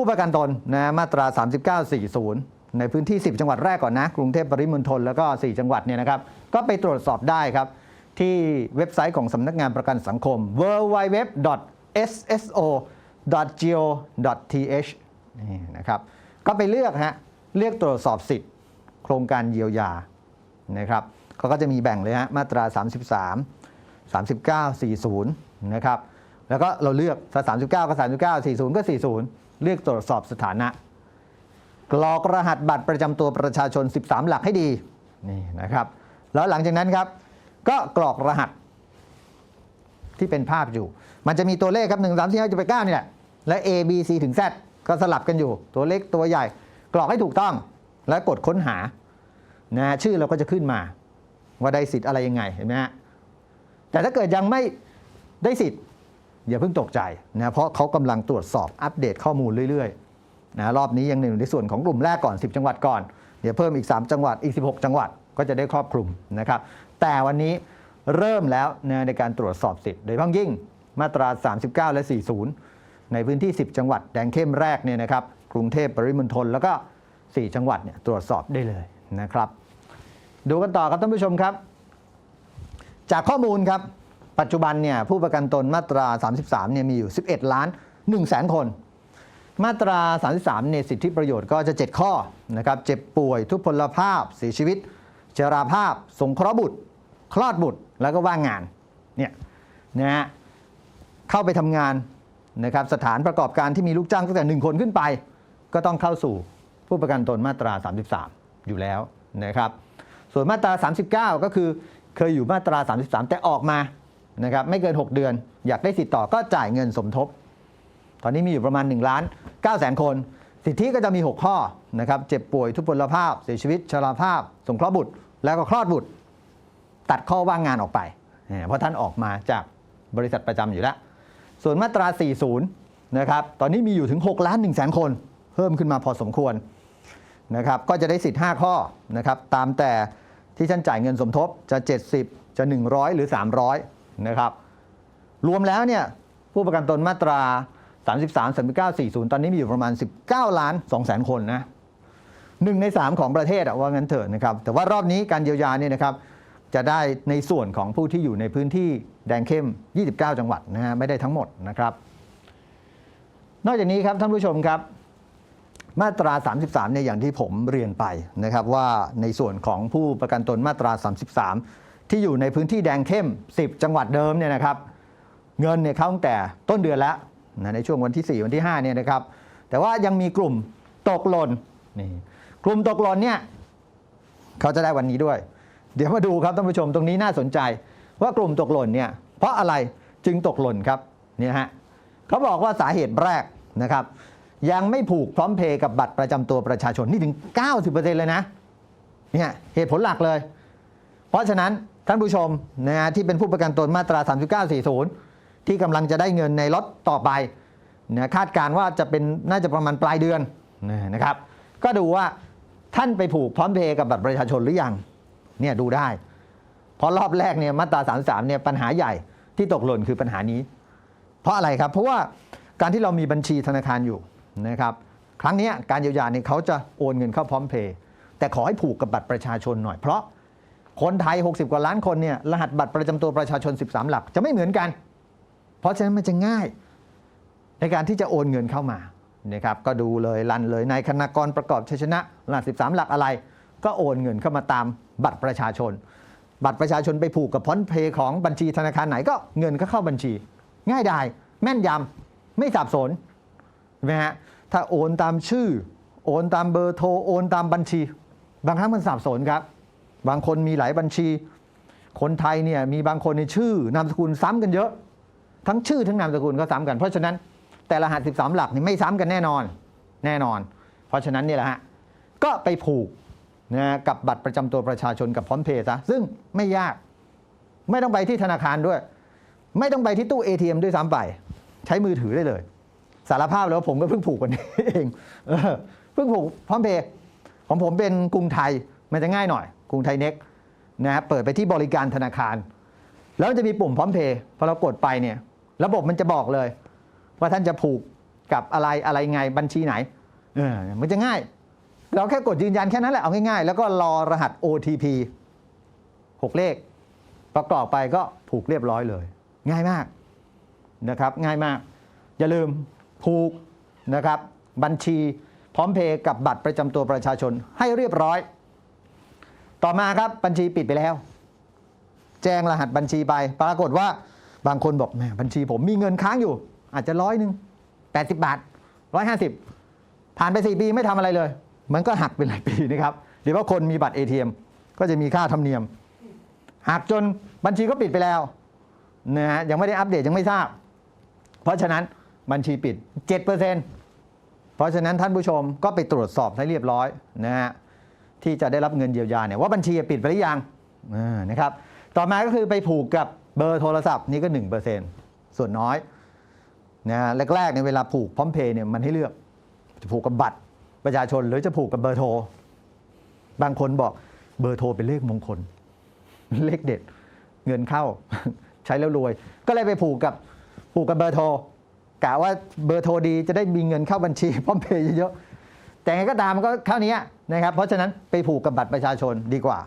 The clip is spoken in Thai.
ผู้ประกันตนนะมาตรา 3940 ในพื้นที่ 10 จังหวัดแรกก่อนนะ กรุงเทพปริมณฑลแล้วก็ 4 จังหวัดเนี่ยนะครับ ก็ไปตรวจสอบได้ครับ ที่เว็บไซต์ของสำนักงานประกันสังคม www.sso.go.th นี่นะครับก็ไปเลือกฮะเลือกตรวจสอบสิทธิ์โครงการเยียวยานะครับเขาก็จะมีแบ่งเลยฮะมาตรา 33 39 40 นะครับ แล้วก็เราเลือกถ้า39 ก็ 39 40 ก็ 40 เลือกตรวจสอบสถานะ กรอกรหัสบัตรประจำตัวประชาชน 13 หลักให้ดีนี่นะครับ แล้วหลังจากนั้นครับ ก็กรอกรหัสที่เป็นภาพอยู่ มันจะมีตัวเลขครับ1 3 4 5 7 8 9นี่แหละและ A B C ถึง Z ก็สลับกันอยู่ ตัวเล็กตัวใหญ่ กรอกให้ถูกต้อง แล้วกดค้นหานะชื่อเราก็จะขึ้นมา ว่าได้สิทธิ์อะไรยังไงเห็นไหมฮะแต่ถ้าเกิดยังไม่ได้สิทธิ์ อย่าเพิ่งตกใจนะเพราะเขากำลังตรวจสอบอัปเดตข้อมูลเรื่อยๆนะรอบนี้ยังในส่วนของกลุ่มแรกก่อน 10 จังหวัดก่อน เดี๋ยวเพิ่มอีก 3 จังหวัดอีก 16 จังหวัดก็จะได้ครอบคลุมนะครับแต่วันนี้เริ่มแล้วนะในการตรวจสอบสิทธิ์โดยเฉพาะยิ่งมาตรา 39 และ 40 ในพื้นที่ 10 จังหวัดแดงเข้มแรกเนี่ยนะครับกรุงเทพปริมณฑลแล้วก็ 4 จังหวัดเนี่ยตรวจสอบได้เลยนะครับ ดูกันต่อครับท่านผู้ชมครับ จากข้อมูลครับ ปัจจุบันเนี่ยผู้ประกันตนมาตรา 33เนี่ยมีอยู่ 11 ล้าน1แสนคน มาตรา 33เนี่ยสิทธิประโยชน์ก็จะ 7 ข้อนะครับเจ็บป่วยทุพพลภาพเสียชีวิตชราภาพ สงเคราะห์บุตร คลอดบุตรแล้วก็ว่างงานเนี่ยนะฮะเข้าไปทำงานนะครับสถานประกอบการที่มีลูกจ้างตั้งแต่ 1 คนขึ้นไป ก็ต้องเข้าสู่ผู้ประกันตนมาตรา 33 อยู่แล้วนะครับส่วนมาตรา 39 ก็คือเคยอยู่มาตรา 33 แต่ออกมา นะครับไม่เกิน 6 เดือน อยากได้สิทธิ์ต่อก็จ่ายเงินสมทบ ตอนนี้มีอยู่ประมาณ1ล้าน9แสนคน สิทธิก็จะมี 6 ข้อนะครับเจ็บป่วยทุพพลภาพ เสียชีวิตชราภาพ สงเคราะห์บุตร แล้วก็คลอดบุตร ตัดข้อว่างงานออกไป เพราะท่านออกมาจากบริษัทประจำอยู่แล้ว ส่วนมาตรา 40 นะครับตอนนี้มีอยู่ถึง 6 ล้าน1แสนคน เพิ่มขึ้นมาพอสมควรนะครับก็จะได้สิทธิ์ 5 ข้อนะครับตามแต่ที่ท่านจ่ายเงินสมทบจะ 70 จะ 100 หรือ 300 นะครับ รวมแล้วเนี่ยผู้ประกันตนมาตรา 33 39 40 ตอนนี้มีอยู่ประมาณ 19 ล้าน2แสนคนนะหนึ่งใน 3 ของประเทศอะว่างั้นเถอะนะครับ แต่ว่ารอบนี้การเยียวยาเนี่ยนะครับจะได้ในส่วนของผู้ที่อยู่ในพื้นที่แดงเข้ม 29 จังหวัดนะฮะไม่ได้ทั้งหมดนะครับ นอกจากนี้ครับท่านผู้ชมครับ มาตรา 33เนี่ยอย่างที่ผมเรียนไปนะครับว่าในส่วนของผู้ประกันตนมาตรา 33 ที่อยู่ในพื้นที่แดงเข้ม 10 จังหวัดเดิมเนี่ยนะครับ เงินเนี่ยเข้าตั้งแต่ต้นเดือนแล้วนะในช่วงวันที่ 4 วันที่5เนี่ยนะครับ แต่ว่ายังมีกลุ่มตกหล่นนี่กลุ่มตกหล่นเนี่ยเขาจะได้วันนี้ด้วย เดี๋ยวมาดูครับท่านผู้ชมตรงนี้น่าสนใจ ว่ากลุ่มตกหล่นเนี่ยเพราะอะไรจึงตกหล่นครับเนี่ยฮะเขาบอกว่าสาเหตุแรกนะครับ ยังไม่ผูกพร้อมเพย์กับบัตรประจำตัวประชาชนนี่ถึง 90%เลยนะเนี่ยเหตุผลหลักเลย เพราะฉะนั้นท่านผู้ชมนะฮะที่เป็นผู้ประกันตนมาตรา 3940 ที่กำลังจะได้เงินในล็อตต่อไปนะคาดการณ์ว่าจะเป็นน่าจะประมาณปลายเดือนนะครับ ก็ดูว่าท่านไปผูกพร้อมเพย์กับบัตรประชาชนหรือยังเนี่ยดูได้ เพราะรอบแรกเนี่ยมาตรา 33เนี่ยปัญหาใหญ่ที่ตกหล่นคือปัญหานี้ เพราะอะไรครับ เพราะว่าการที่เรามีบัญชีธนาคารอยู่นะครับ ครั้งนี้การเยียวยาเนี่ยเขาจะโอนเงินเข้าพร้อมเพย์แต่ขอให้ผูกกับบัตรประชาชนหน่อยเพราะ คนไทย 60 กว่าล้านคนเนี่ยรหัสบัตรประจำตัวประชาชน 13 หลักจะไม่เหมือนกัน เพราะฉะนั้นมันจะง่าย ในการที่จะโอนเงินเข้ามานะครับก็ดูเลยรันเลยนายคณกรประกอบชัยชนะรหัส 13 หลักอะไร ก็โอนเงินเข้ามาตามบัตรประชาชน บัตรประชาชนไปผูกกับพร้อมเพย์ของบัญชีธนาคารไหนก็เงินก็เข้าบัญชี ง่ายดายแม่นยำไม่สับสนใช่ไหมฮะถ้าโอนตามชื่อ โอนตามเบอร์โทรโอนตามบัญชี บางครั้งมันสับสนครับ บางคนมีหลายบัญชี คนไทยเนี่ยมีบางคนในชื่อนามสกุลซ้ำกันเยอะ ทั้งชื่อทั้งนามสกุลก็ซ้ำกัน เพราะฉะนั้นแต่รหัส 13 หลักนี่ไม่ซ้ำกันแน่นอนแน่นอน เพราะฉะนั้นเนี่ยแหละฮะก็ไปผูกนะกับบัตรประจำตัวประชาชนกับพร้อมเพย์ซะซึ่งไม่ยาก ไม่ต้องไปที่ธนาคารด้วย ไม่ต้องไปที่ตู้ ATM ด้วยซ้ำไป ใช้มือถือได้เลย สารภาพแล้วผมก็เพิ่งผูกวันนี้เองเออเพิ่งผูกพร้อมเพย์ของผมเป็นกรุงไทยมันจะง่ายหน่อย กรุงไทยเน็กนะฮะเปิดไปที่บริการธนาคาร แล้วจะมีปุ่มพร้อมเพย์พอเรากดไปเนี่ย ระบบมันจะบอกเลย ว่าท่านจะผูกกับอะไรอะไรไงบัญชีไหนเออมันจะง่าย เราแค่กดยืนยันแค่นั้นแหละเอาง่ายๆ แล้วก็รอรหัส OTP 6 เลข ประกอบไปก็ผูกเรียบร้อยเลย ง่ายมากนะครับ ง่ายมาก อย่าลืมผูกนะครับ บัญชีพร้อมเพย์กับบัตรประจำตัวประชาชนให้เรียบร้อย ต่อมาครับบัญชีปิดไปแล้ว แจ้งรหัสบัญชีไป ปรากฏว่าบางคนบอกแหมบัญชีผมมีเงินค้างอยู่ อาจจะร้อยหนึ่งแปดสิบาทร้อยห้าสิบผ่านไปสี่ปีไม่ทำอะไรเลย มันก็หักเป็นหลายปีนะครับหรือว่าคนมีบัตร ATM ก็จะมีค่าธรรมเนียมหักจนบัญชีก็ปิดไปแล้วนะฮะยังไม่ได้อัปเดตยังไม่ทราบ เพราะฉะนั้นบัญชีปิด 7%เพราะฉะนั้นท่านผู้ชมก็ไปตรวจสอบให้เรียบร้อยนะฮะ ที่จะได้รับเงินเยียวยาเนี่ยว่าบัญชีปิดไปหรือยังนะครับต่อมาก็คือไปผูกกับเบอร์โทรศัพท์นี่ก็1%ส่วนน้อยนะฮะแรกๆในเวลาผูกพร้อมเพย์เนี่ยมันให้เลือกจะผูกกับบัตรประชาชนหรือจะผูกกับเบอร์โทร บางคนบอกเบอร์โทรเป็นเลขมงคล เลขเด็ด เงินเข้าใช้แล้วรวย ก็เลยไปผูกกับผูกกับเบอร์โทรกะว่าเบอร์โทรดีจะได้มีเงินเข้าบัญชีพร้อมเพย์เยอะๆ แต่ไงก็ตามมันก็เท่านี้นะครับเพราะฉะนั้นไปผูกกับบัตรประชาชนดีกว่า